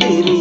I'm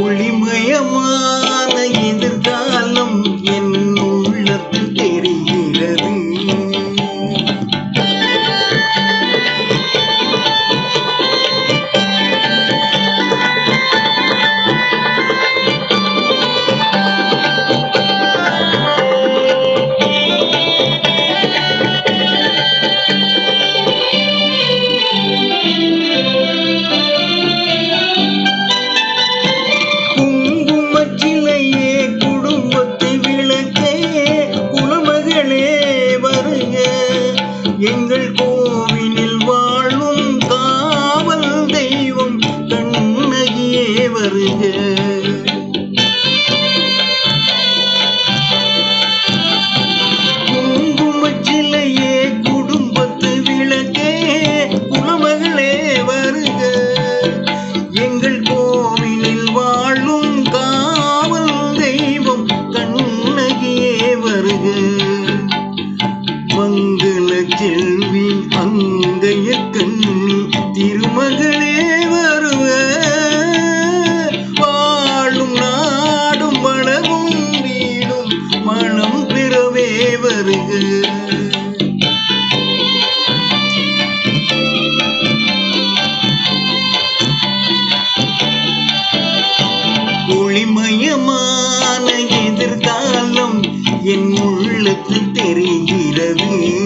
ஒளிமயமா செல்வி அங்கைய கண்ணி திருமகளே வருவ. வாழும் நாடும் மனமும் வீடும் மனம் பிறவே வருக. ஒளிமயமான எதிர்காலம் என் உள்ளத்தில் தெரிகிறது